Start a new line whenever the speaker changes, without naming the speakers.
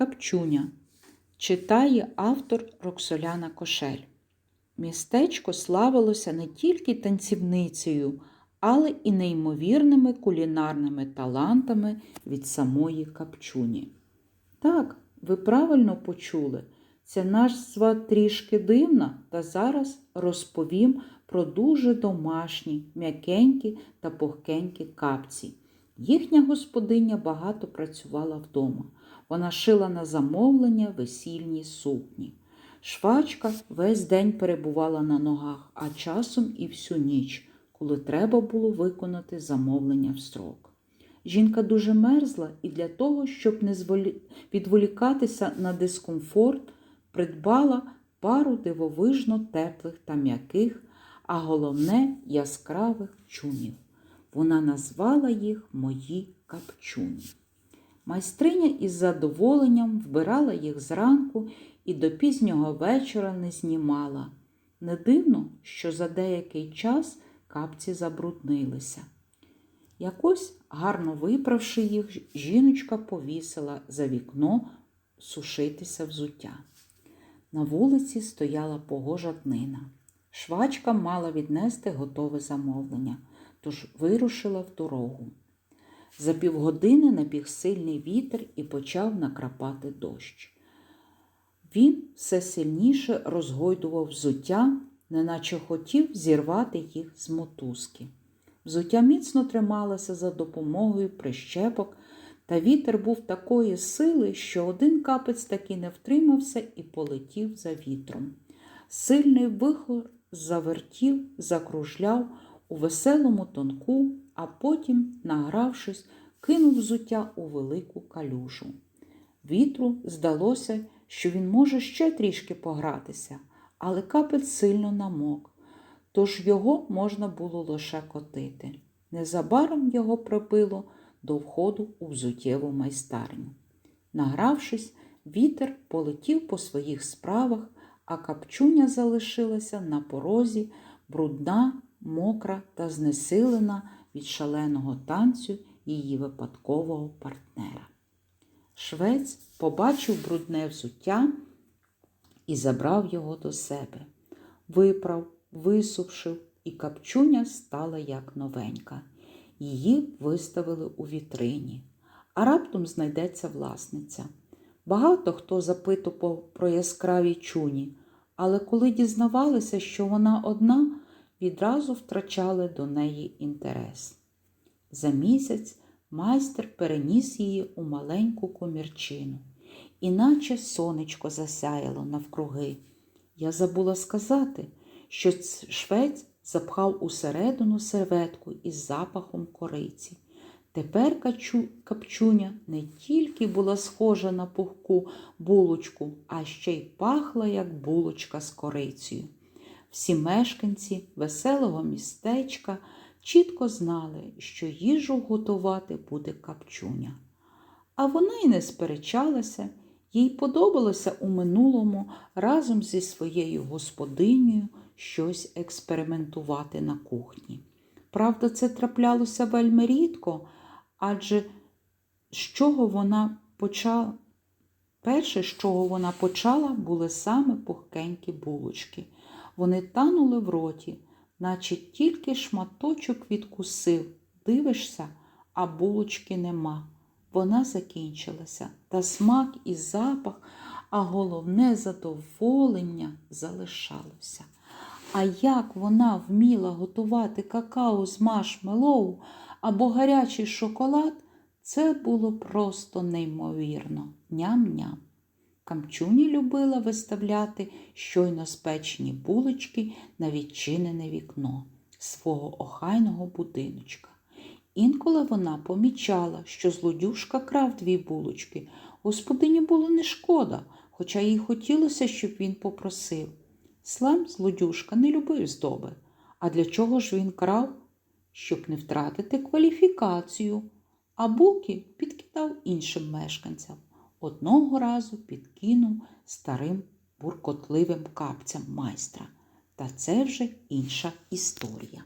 Капчуня. Читає автор Роксоляна Кошель. Містечко славилося не тільки танцівницею, але і неймовірними кулінарними талантами від самої Капчуні. Так, ви правильно почули. Ця назва трішки дивна, та зараз розповім про дуже домашні, м'якенькі та пухкенькі капці. Їхня господиня багато працювала вдома. Вона шила на замовлення весільні сукні. Швачка весь день перебувала на ногах, а часом і всю ніч, коли треба було виконати замовлення в строк. Жінка дуже мерзла і для того, щоб не відволікатися на дискомфорт, придбала пару дивовижно теплих та м'яких, а головне яскравих чунів. Вона назвала їх мої капчуні. Майстриня із задоволенням вбирала їх зранку і до пізнього вечора не знімала. Не дивно, що за деякий час капці забруднилися. Якось, гарно виправши їх, жіночка повісила за вікно сушитися взуття. На вулиці стояла погожа днина. Швачка мала віднести готове замовлення, тож вирушила в дорогу. За півгодини набіг сильний вітер і почав накрапати дощ. Він все сильніше розгойдував взуття, неначе хотів зірвати їх з мотузки. Взуття міцно трималося за допомогою прищепок, та вітер був такої сили, що один капець таки не втримався і полетів за вітром. Сильний вихор завертів, закружляв у веселому тонку, а потім, награвшись, кинув взуття у велику калюжу. Вітру здалося, що він може ще трішки погратися, але капець сильно намок, тож його можна було лише котити. Незабаром його припило до входу у взуттєву майстерню. Награвшись, вітер полетів по своїх справах, а капчуня залишилася на порозі, брудна, мокра та знесилена від шаленого танцю її випадкового партнера. Швець побачив брудне взуття і забрав його до себе. Виправ, висушив, і капчуня стала як новенька. Її виставили у вітрині, а раптом знайдеться власниця. Багато хто запитував про яскраві чуні, але коли дізнавалися, що вона одна, відразу втрачали до неї інтерес. За місяць майстер переніс її у маленьку комірчину, іначе сонечко засяяло навкруги. Я забула сказати, що швець запхав усередину серветку із запахом кориці. Тепер капчуня не тільки була схожа на пухку булочку, а ще й пахла, як булочка з корицею. Всі мешканці веселого містечка чітко знали, що їжу готувати буде капчуня. А вона й не сперечалася, їй подобалося у минулому разом зі своєю господинею щось експериментувати на кухні. Правда, це траплялося вельми рідко, адже з чого вона почала? Перше, з чого вона почала, були саме пухкенькі булочки. Вони танули в роті, наче тільки шматочок відкусив. Дивишся, а булочки нема. Вона закінчилася, та смак і запах, а головне задоволення залишалося. А як вона вміла готувати какао з маршмеллоу або гарячий шоколад, це було просто неймовірно. Ням-ням. Камчуні любила виставляти щойно спечені булочки на відчинене вікно свого охайного будиночка. Інколи вона помічала, що злодюшка крав дві булочки. Господині було не шкода, хоча їй хотілося, щоб він попросив. Слам злодюшка не любив здоби. А для чого ж він крав? Щоб не втратити кваліфікацію, а буки підкидав іншим мешканцям. Одного разу підкинув старим буркотливим капцям майстра. Та це вже інша історія.